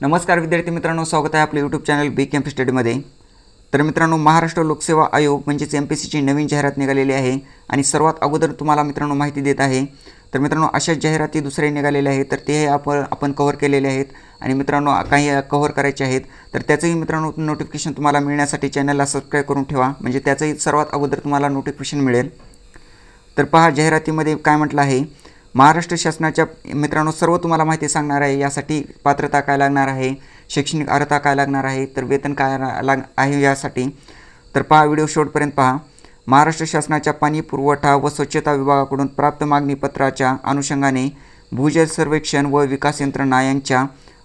नमस्कार विद्यार्थी मित्रांनो स्वागत आहे आपलं यूट्यूब चॅनल बी कॅम्प स्टडीमध्ये तर मित्रांनो महाराष्ट्र लोकसेवा आयोग म्हणजेच एम पी सीची नवीन जाहिरात निघालेली आहे आणि सर्वात अगोदर तुम्हाला मित्रांनो माहिती देत आहे. तर मित्रांनो अशाच जाहिराती दुसऱ्या निघालेल्या आहेत तर ते आपण आपण कव्हर केलेले आहेत आणि मित्रांनो काही कव्हर करायचे आहेत तर त्याचंही मित्रांनो नोटिफिकेशन तुम्हाला मिळण्यासाठी चॅनलला सबस्क्राईब करून ठेवा म्हणजे त्याचंही सर्वात अगोदर तुम्हाला नोटिफिकेशन मिळेल. तर पहा जाहिरातीमध्ये काय म्हटलं आहे महाराष्ट्र शासनाच्या मित्रांनो सर्व तुम्हाला माहिती सांगणार आहे. यासाठी पात्रता काय लागणार आहे? शैक्षणिक अर्हता काय लागणार आहे? तर वेतन काय रा- लाग आहे यासाठी? तर पहा व्हिडिओ शेवटपर्यंत पहा. महाराष्ट्र शासनाच्या पाणी पुरवठा व स्वच्छता विभागाकडून प्राप्त मागणी पत्राच्या अनुषंगाने भूजल सर्वेक्षण व विकास यंत्रणा यांच्या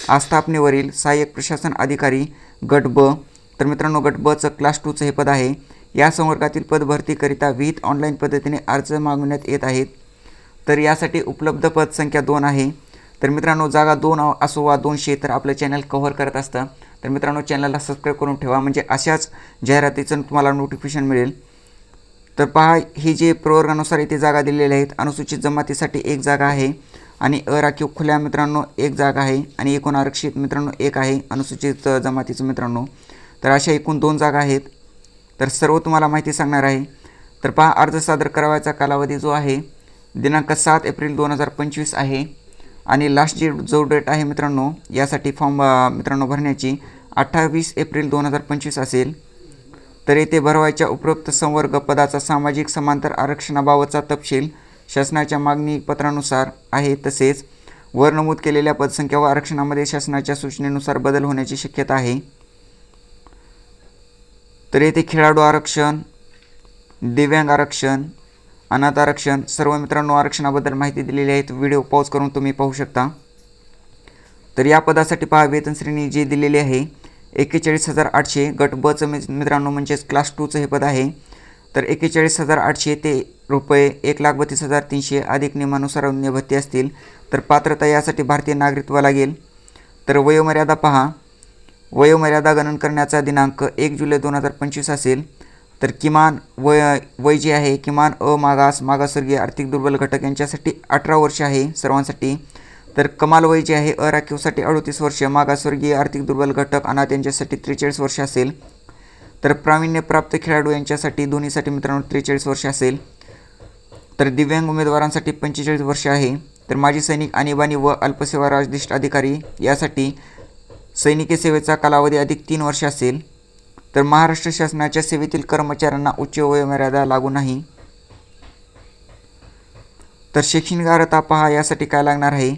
आस्थापनेवरील सहाय्यक प्रशासन अधिकारी गट ब तर मित्रांनो गट बचं क्लास टूचं हे पद आहे. या संवर्गातील पदभरतीकरिता विहित ऑनलाईन पद्धतीने अर्ज मागवण्यात येत आहेत. तर यासाठी उपलब्ध पदसंख्या दोन आहे. तर मित्रांनो जागा दोन असो वा दोनशे तर आपलं चॅनल कव्हर करत असतं. तर मित्रांनो चॅनलला सबस्क्राईब करून ठेवा. म्हणजे अशाच जाहिरातीचं तुम्हाला नोटिफिकेशन मिळेल. तर पहा ही जे प्रवर्गानुसार इथे जागा दिलेल्या आहेत. अनुसूचित जमातीसाठी एक जागा आहे आणि अराखीव खुल्या मित्रांनो एक जागा आहे आणि एकूण आरक्षित मित्रांनो एक आहे. अनुसूचित जमातीचं मित्रांनो तर अशा एकूण दोन जागा आहेत. तर सर्व तुम्हाला माहिती सांगणार आहे. तर पहा अर्ज सादर करावयाचा कालावधी जो आहे दिनांक सात एप्रिल दोन हजार पंचवीस आहे. आणि लास्ट जी जो डेट आहे मित्रांनो यासाठी फॉर्म मित्रांनो भरण्याची अठ्ठावीस एप्रिल दोन हजार पंचवीस असेल. तर येथे भरवायच्या उपरोक्त संवर्ग पदाचा सामाजिक समांतर आरक्षणाबाबतचा तपशील शासनाच्या मागणी पत्रानुसार आहे तसेच वर नमूद केलेल्या पदसंख्या व आरक्षणामध्ये शासनाच्या सूचनेनुसार बदल होण्याची शक्यता आहे. तर येथे खेळाडू आरक्षण दिव्यांग आरक्षण अनाथ आरक्षण सर्व मित्रांनो आरक्षणाबद्दल माहिती दिलेली आहे व्हिडिओ पॉज करून तुम्ही पाहू शकता. तर या पदासाठी पहा वेतन श्रेणी जी दिलेली आहे एक्केचाळीस हजार आठशे. गट बचं मित्रांनो म्हणजेच क्लास टूचं हे पद आहे. तर एक्केचाळीस हजार आठशे ते रुपये एक लाख बत्तीस हजार तीनशे अधिक नियमानुसार अन्य भत्ते असतील. तर पात्रता यासाठी भारतीय नागरिकत्व लागेल. तर वयोमर्यादा पहा. वयोमर्यादा गणन करण्याचा दिनांक एक जुलै दोन हजार पंचवीस असेल. तर किमान वय वय जे आहे किमान अ मागास मागासवर्गीय आर्थिक दुर्बल घटक यांच्यासाठी अठरा वर्ष आहे सर्वांसाठी. तर कमाल वय जे आहे अराखीवसाठी अडतीस वर्ष मागासवर्गीय आर्थिक दुर्बल घटक अनाथ यांच्यासाठी त्रेचाळीस वर्ष असेल. तर प्रावीण्यप्राप्त खेळाडू यांच्यासाठी दोन्हीसाठी मित्रांनो त्रेचाळीस वर्ष असेल. तर दिव्यांग उमेदवारांसाठी पंचेचाळीस वर्ष आहे. तर माजी सैनिक आणीबाणी व अल्पसेवा राजदिष्ट अधिकारी यासाठी सैनिकी सेवेचा कालावधी अधिक तीन वर्ष असेल. तर महाराष्ट्र शासनाच्या सेवेतील कर्मचाऱ्यांना उच्च वयोमर्यादा लागू नाही. तर शैक्षणिक अर्हता पहा यासाठी काय लागणार आहे?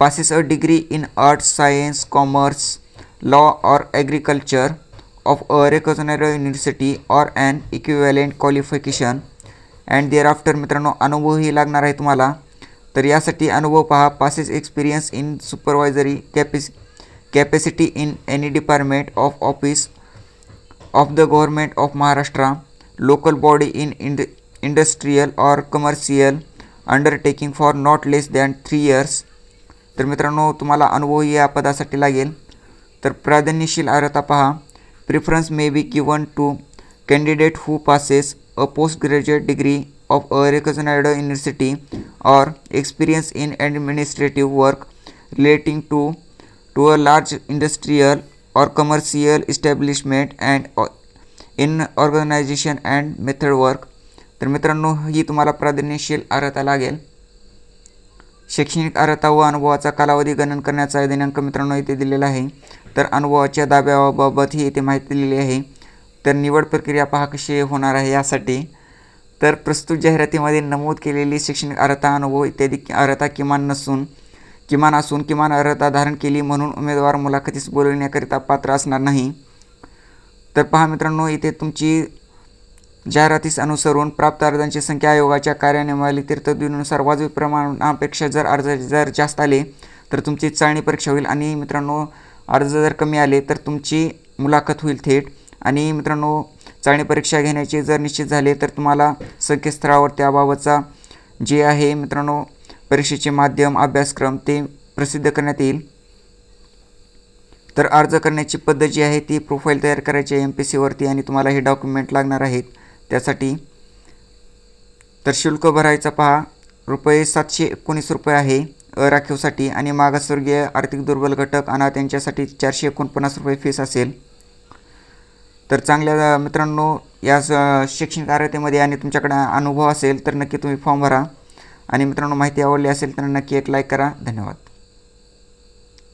Passes a degree in arts science commerce law और agriculture of a recognised university or and equivalent qualification. And there after मित्रांनो अनुभवही लागणार आहे तुम्हाला. तर यासाठी अनुभव पहा passes experience in supervisory capaci capacity in any department of office of the government of Maharashtra local body in ind industrial or commercial undertaking for not less than three years तर मित्रांनो तुम्हाला अनुभव या पदासाठी लागेल. तर प्राधान्यशील अर्हता पहा. Preference may be given to candidate who passes a post graduate degree of a recognised university or experience in administrative work relating to to a large industrial or commercial establishment and in organization and method work. तर मित्रांनो ही तुम्हाला प्राधान्यशील अर्हता लागेल. शैक्षणिक अर्हता व अनुभवाचा कालावधी गणन करण्याचा दिनांक मित्रांनो इथे दिलेला आहे. तर अनुभवाच्या दाब्याबाबत ही इथे माहिती दिलेली आहे. तर निवड प्रक्रिया पहा कशी होणार आहे यासाठी. तर प्रस्तुत जाहिरातीमध्ये नमूद केलेली शैक्षणिक अर्हता अनुभव इत्यादी अर्हता किमान नसून किमान असून किमान अर्हता धारण केली म्हणून उमेदवार मुलाखतीस बोलविण्याकरिता पात्र असणार नाही. तर पहा मित्रांनो इथे तुमची जाहिरातीस अनुसरून प्राप्त अर्जांची संख्या आयोगाच्या कार्यान्वयनातील तीर्थदिनुसार वाजवी प्रमाणापेक्षा जर अर्ज जर जास्त आले तर तुमची चाळणी परीक्षा होईल आणि मित्रांनो अर्ज जर कमी आले तर तुमची मुलाखत होईल थेट. आणि मित्रांनो चाळणी परीक्षा घेण्याचे जर निश्चित झाले तर तुम्हाला संकेतस्थळावर त्याबाबतचा जे आहे मित्रांनो परीक्षेचे माध्यम अभ्यासक्रम ते प्रसिद्ध करण्यात येईल. तर अर्ज करण्याची पद्धत जी आहे ती प्रोफाईल तयार करायची आहे एम पी सीवरती आणि तुम्हाला हे डॉक्युमेंट लागणार आहेत. त्यासाठी तर शुल्क भरायचा पहा. रुपये सातशे एकोणीस रुपये आहे राखीवसाठी आणि मागासवर्गीय आर्थिक दुर्बल घटक अनाथ यांच्यासाठी चारशे एकोणपन्नास रुपये फीस असेल. तर चांगल्या मित्रांनो या शैक्षणिक अर्हतेमध्ये आणि तुमच्याकडे अनुभव असेल तर नक्की तुम्ही फॉर्म भरा. आणि मित्रांनो माहिती आवडली असेल तर नक्की एक लाईक करा. धन्यवाद.